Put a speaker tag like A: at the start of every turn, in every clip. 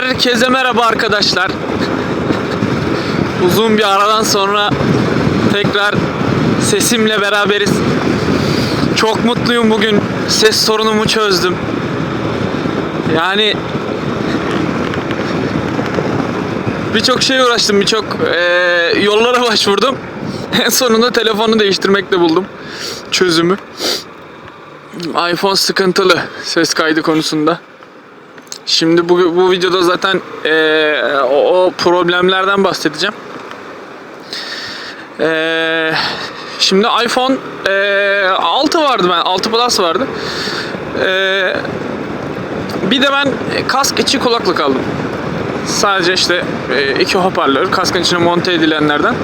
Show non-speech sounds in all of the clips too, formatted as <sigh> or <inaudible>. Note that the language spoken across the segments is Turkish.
A: Herkese merhaba arkadaşlar. Uzun bir aradan sonra tekrar sesimle beraberiz. Çok mutluyum bugün. Ses sorunumu çözdüm. Yani birçok şey uğraştım, birçok eee, yollara <laughs> başvurdum. En sonunda telefonu değiştirmekle buldum çözümü. iPhone sıkıntılı ses kaydı konusunda. Şimdi bu, bu videoda zaten eee, o, o problemlerden bahsedeceğim. Eee, şimdi iPhone eee 6 vardı ben, 6 Plus vardı. Eee, bir de ben kask içi kulaklık aldım. Sadece işte eee, iki hoparlör, kaskın içine monte edilenlerden.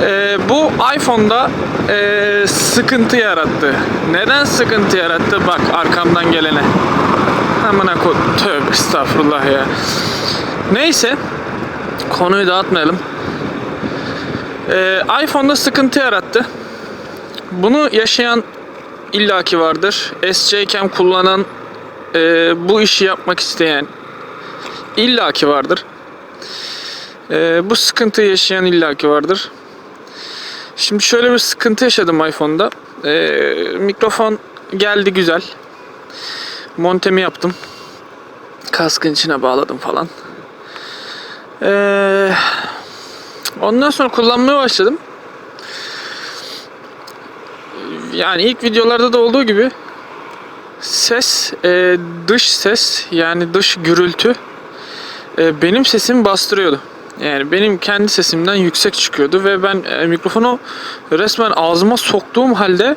A: Eee, bu iPhone'da eee, sıkıntı yarattı. Neden sıkıntı yarattı? Bak arkamdan gelene. Amına ko tövbe estağfurullah ya. Neyse konuyu dağıtmayalım. Ee, iPhone'da sıkıntı yarattı. Bunu yaşayan illaki vardır. SC Cam kullanan e, bu işi yapmak isteyen illaki vardır. E, bu sıkıntıyı yaşayan illaki vardır. Şimdi şöyle bir sıkıntı yaşadım iPhone'da. E, mikrofon geldi güzel montemi yaptım. Kaskın içine bağladım falan. Ee, ondan sonra kullanmaya başladım. Yani ilk videolarda da olduğu gibi ses, e, dış ses yani dış gürültü e, benim sesimi bastırıyordu. Yani benim kendi sesimden yüksek çıkıyordu ve ben e, mikrofonu resmen ağzıma soktuğum halde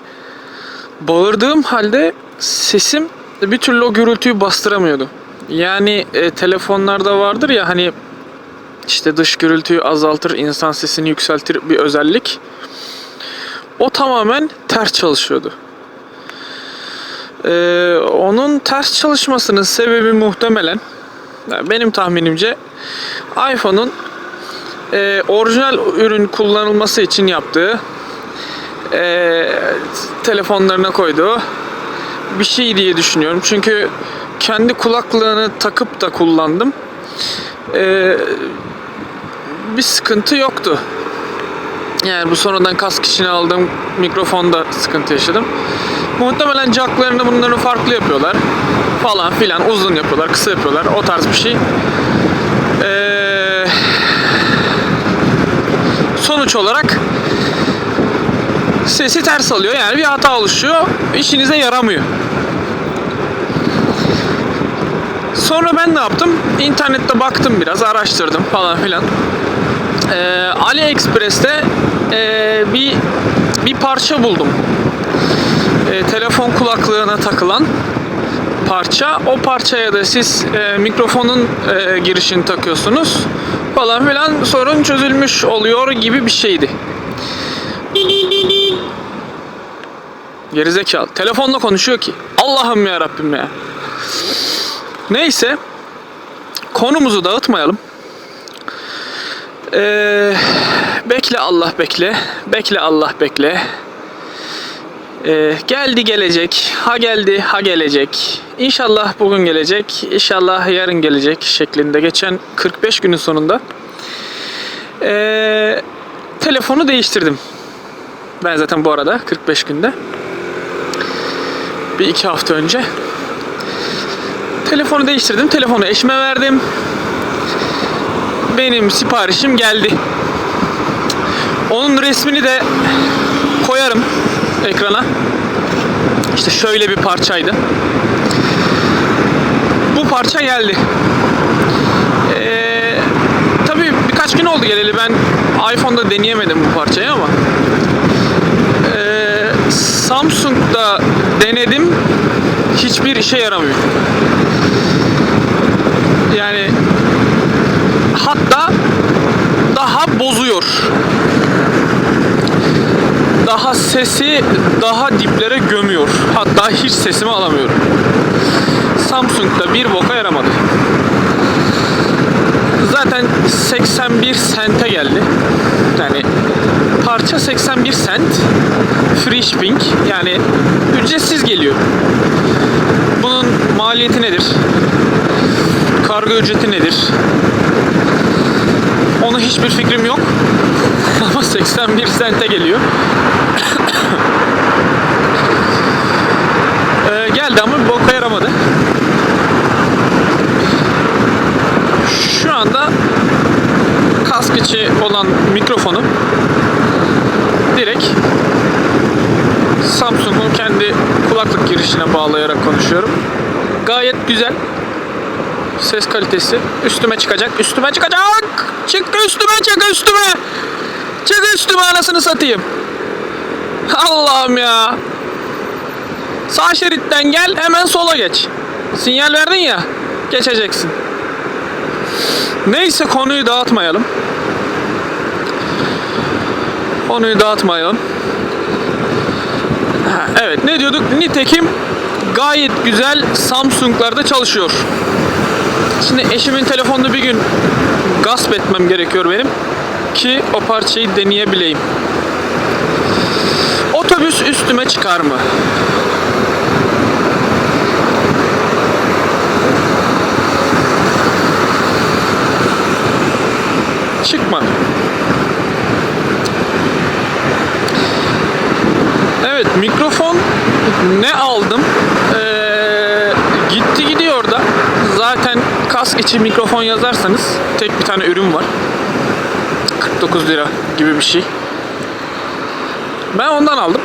A: bağırdığım halde sesim bir türlü o gürültüyü bastıramıyordu. Yani e, telefonlarda vardır ya hani işte dış gürültüyü azaltır, insan sesini yükseltir bir özellik. O tamamen ters çalışıyordu. E, onun ters çalışmasının sebebi muhtemelen yani benim tahminimce iPhone'un e, orijinal ürün kullanılması için yaptığı e, telefonlarına koyduğu bir şey diye düşünüyorum. Çünkü kendi kulaklığını takıp da kullandım. Ee, bir sıkıntı yoktu. Yani bu sonradan kask içine aldığım mikrofonda sıkıntı yaşadım. Muhtemelen jacklarını bunları farklı yapıyorlar. Falan filan uzun yapıyorlar, kısa yapıyorlar. O tarz bir şey. Ee, sonuç olarak sesi ters alıyor. Yani bir hata oluşuyor. İşinize yaramıyor. Sonra ben ne yaptım? İnternette baktım biraz, araştırdım falan filan. Ee, AliExpress'te ee, bir bir parça buldum. Ee, telefon kulaklığına takılan parça. O parçaya da siz ee, mikrofonun ee, girişini takıyorsunuz falan filan sorun çözülmüş oluyor gibi bir şeydi. Gerizekalı. Telefonla konuşuyor ki. Allah'ım ya Rabbim ya. Neyse. Konumuzu dağıtmayalım. Ee, bekle Allah bekle. Bekle Allah bekle. Ee, geldi gelecek. Ha geldi ha gelecek. İnşallah bugün gelecek. İnşallah yarın gelecek şeklinde geçen 45 günün sonunda ee, telefonu değiştirdim. Ben zaten bu arada 45 günde bir iki hafta önce telefonu değiştirdim. Telefonu eşime verdim. Benim siparişim geldi. Onun resmini de koyarım ekrana. İşte şöyle bir parçaydı. Bu parça geldi. Ee, tabii birkaç gün oldu geleli. Ben iPhone'da deneyemedim bu parçayı ama ee, Samsung'da denedim. Hiçbir işe yaramıyor. Yani hatta daha bozuyor. Daha sesi daha diplere gömüyor. Hatta hiç sesimi alamıyorum. Samsung'da bir boka yaramadı. Zaten 81 sente geldi. Yani parça 81 sent. Free shipping yani ücretsiz geliyor. Bunun maliyeti nedir? Kargo ücreti nedir? Ona hiçbir fikrim yok. <laughs> Ama 81 sente geliyor. <coughs> Ee, geldi ama boka yaramadı. Şu anda kask içi olan mikrofonu direkt Samsung'un kendi kulaklık girişine bağlayarak konuşuyorum. Gayet güzel. Ses kalitesi. Üstüme çıkacak. Üstüme çıkacak. Çık üstüme çık üstüme. Çık üstüme anasını satayım. Allah'ım ya. Sağ şeritten gel hemen sola geç. Sinyal verdin ya. Geçeceksin. Neyse konuyu dağıtmayalım. Konuyu dağıtmayalım. Evet ne diyorduk? Nitekim gayet güzel Samsung'larda çalışıyor. Şimdi eşimin telefonunu bir gün gasp etmem gerekiyor benim ki o parçayı deneyebileyim. Otobüs üstüme çıkar mı? Çıkmadı. Evet mikrofon ne aldım? Ee, gitti gidiyor da. Zaten kask içi mikrofon yazarsanız tek bir tane ürün var. 49 lira gibi bir şey. Ben ondan aldım.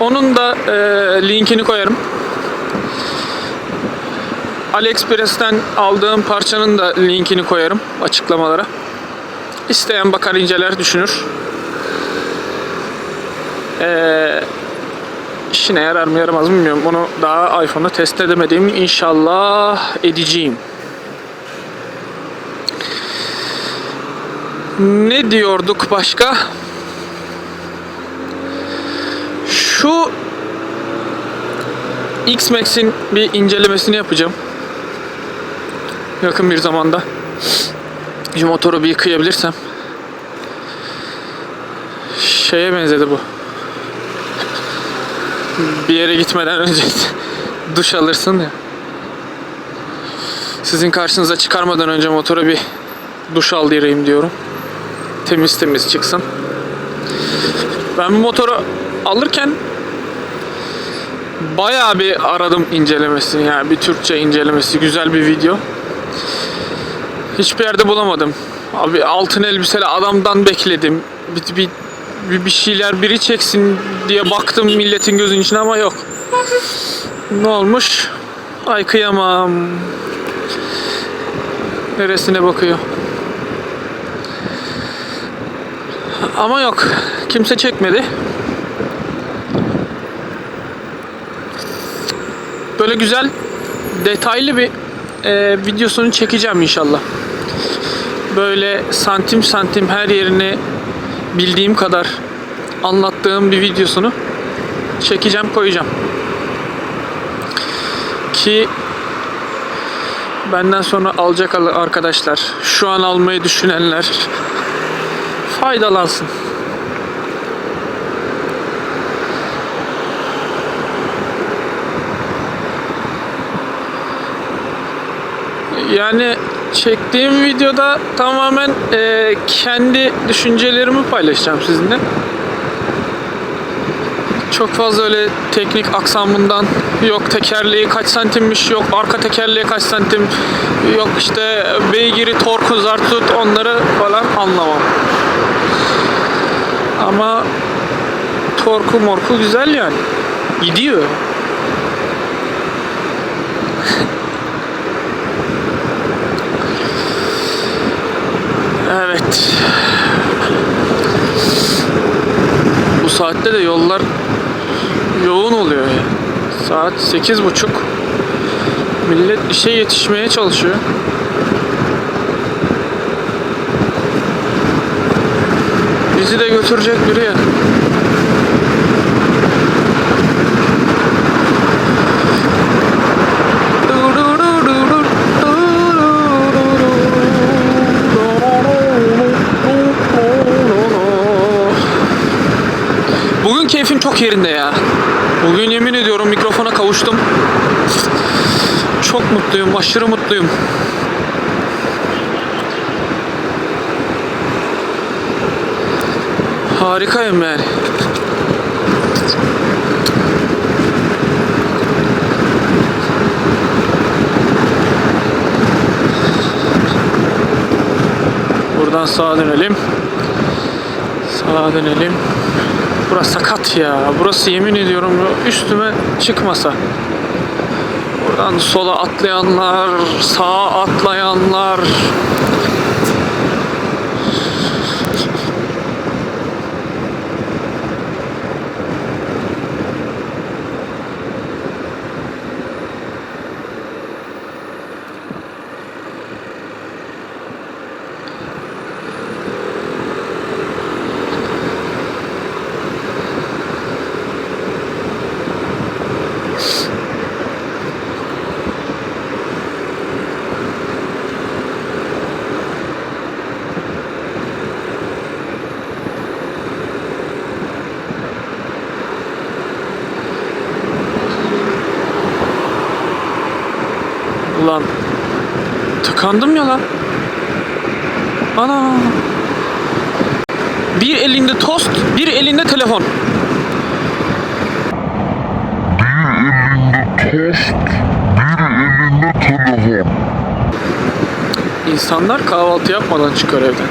A: Onun da e, linkini koyarım. AliExpress'ten aldığım parçanın da linkini koyarım açıklamalara. İsteyen bakar inceler düşünür. Ee, işine yarar mı yaramaz mı bilmiyorum. Onu daha iPhone'da test edemedim. İnşallah edeceğim. Ne diyorduk başka? Şu X-Max'in bir incelemesini yapacağım. Yakın bir zamanda. Şu motoru bir yıkayabilirsem. Şeye benzedi bu. Bir yere gitmeden önce <laughs> duş alırsın ya. Sizin karşınıza çıkarmadan önce motora bir duş aldırayım diyorum. Temiz temiz çıksın. Ben bu motoru alırken bayağı bir aradım incelemesini yani bir Türkçe incelemesi güzel bir video. Hiçbir yerde bulamadım. Abi altın elbiseli adamdan bekledim. Bir, bir, bir, bir şeyler biri çeksin diye baktım milletin gözünün içine ama yok. Ne olmuş? Ay kıyamam. Neresine bakıyor? Ama yok. Kimse çekmedi. Böyle güzel detaylı bir e, videosunu çekeceğim inşallah. Böyle santim santim her yerini bildiğim kadar anlattığım bir videosunu çekeceğim koyacağım. Ki benden sonra alacak arkadaşlar, şu an almayı düşünenler <laughs> faydalansın. Yani çektiğim videoda tamamen e, kendi düşüncelerimi paylaşacağım sizinle. Çok fazla öyle teknik aksamından yok tekerleği kaç santimmiş yok arka tekerleği kaç santim yok işte beygiri torku zartut onları falan anlamam. Ama torku morku güzel yani. Gidiyor. <laughs> Evet. Bu saatte de yollar yoğun oluyor ya. Saat sekiz buçuk. Millet işe yetişmeye çalışıyor. Bizi de götürecek biri ya. Bugün çok yerinde ya. Bugün yemin ediyorum mikrofona kavuştum. çok mutluyum. Aşırı mutluyum. Harikayım yani. Buradan sağa dönelim. Sağa dönelim. Burası sakat ya. Burası yemin ediyorum üstüme çıkmasa. Buradan sola atlayanlar, sağa atlayanlar. Tıkandım ya lan. Ana. Bir elinde tost, bir elinde telefon. İnsanlar kahvaltı yapmadan çıkar evden.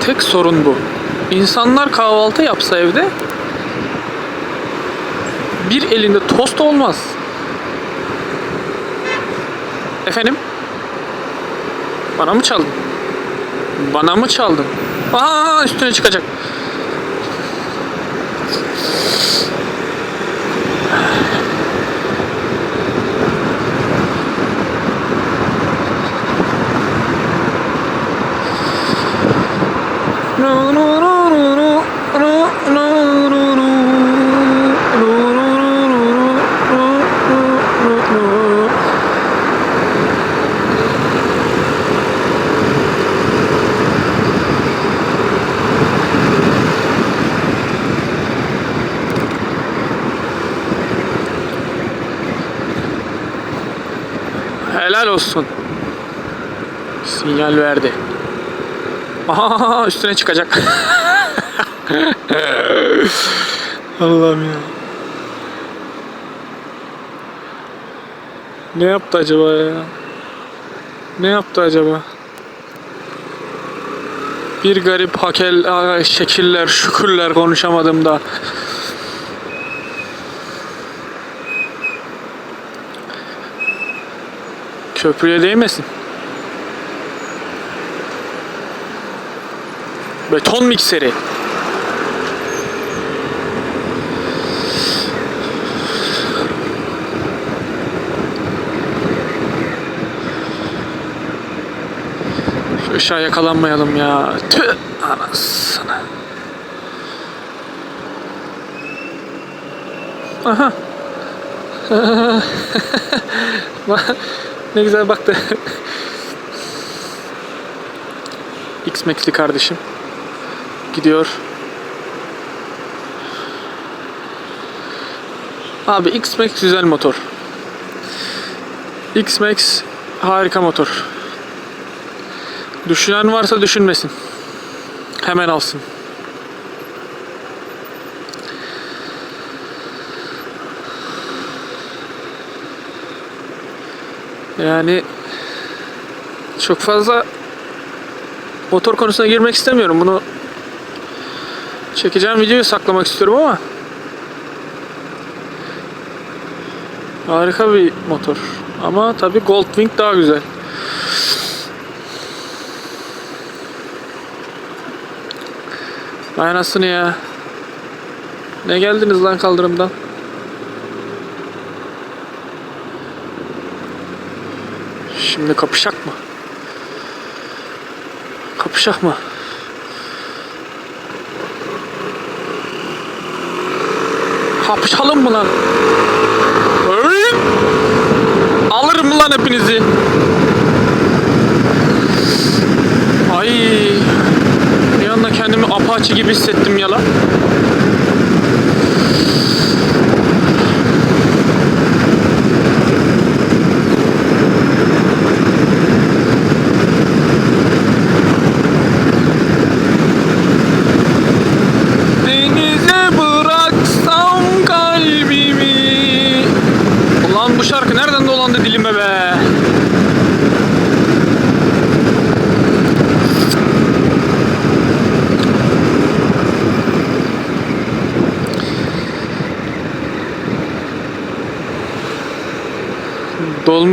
A: Tek sorun bu. İnsanlar kahvaltı yapsa evde bir elinde tost olmaz. Efendim? Bana mı çaldın? Bana mı çaldın? Aa üstüne çıkacak. Helal Sinyal verdi. Aha üstüne çıkacak. <laughs> Allah'ım ya. Ne yaptı acaba ya? Ne yaptı acaba? Bir garip hakel şekiller, şükürler konuşamadım da. Köprüye değmesin. Beton mikseri. Şu ışığa yakalanmayalım ya. Tüh anasını. Aha. <laughs> ne güzel baktı. <laughs> X-Max'li kardeşim. Gidiyor. Abi X-Max güzel motor. X-Max harika motor. Düşünen varsa düşünmesin. Hemen alsın. Yani çok fazla motor konusuna girmek istemiyorum. Bunu çekeceğim videoyu saklamak istiyorum ama harika bir motor. Ama tabii Goldwing daha güzel. Vay anasını ya. Ne geldiniz lan kaldırımdan? Şimdi kapışak mı? Kapışak mı? Kapışalım mı lan? Alırım lan hepinizi. Ay. Bir anda kendimi apaçı gibi hissettim ya lan.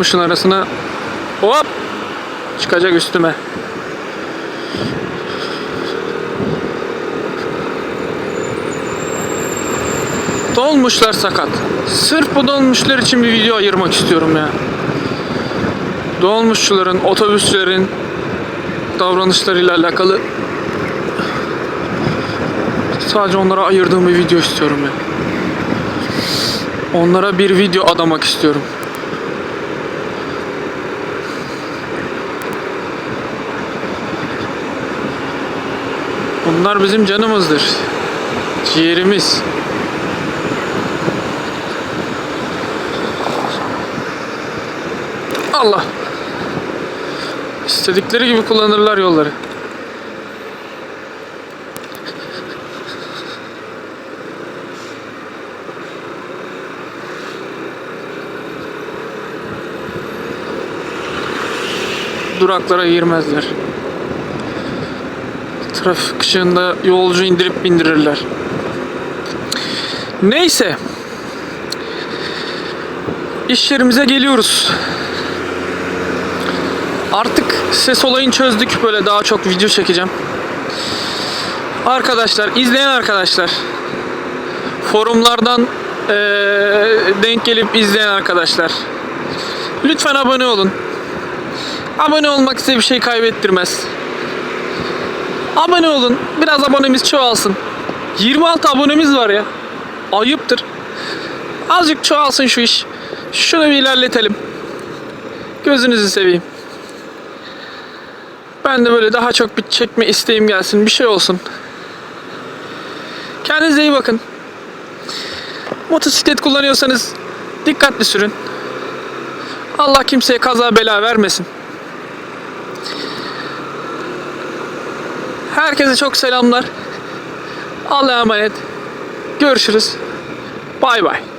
A: Dolmuşun arasına hop çıkacak üstüme. Dolmuşlar sakat. Sırf bu dolmuşlar için bir video ayırmak istiyorum ya. Dolmuşçuların, otobüslerin davranışlarıyla alakalı sadece onlara ayırdığım bir video istiyorum ya. Onlara bir video adamak istiyorum. Bunlar bizim canımızdır. Ciğerimiz. Allah. İstedikleri gibi kullanırlar yolları. Duraklara girmezler. Trafik ışığında yolcu indirip bindirirler. Neyse. İş yerimize geliyoruz. Artık ses olayını çözdük. Böyle daha çok video çekeceğim. Arkadaşlar, izleyen arkadaşlar. Forumlardan eee, denk gelip izleyen arkadaşlar. Lütfen abone olun. Abone olmak size bir şey kaybettirmez. Abone olun. Biraz abonemiz çoğalsın. 26 abonemiz var ya. Ayıptır. Azıcık çoğalsın şu iş. Şunu bir ilerletelim. Gözünüzü seveyim. Ben de böyle daha çok bir çekme isteğim gelsin. Bir şey olsun. Kendinize iyi bakın. Motosiklet kullanıyorsanız dikkatli sürün. Allah kimseye kaza bela vermesin. Herkese çok selamlar. Allah'a emanet. Görüşürüz. Bay bay.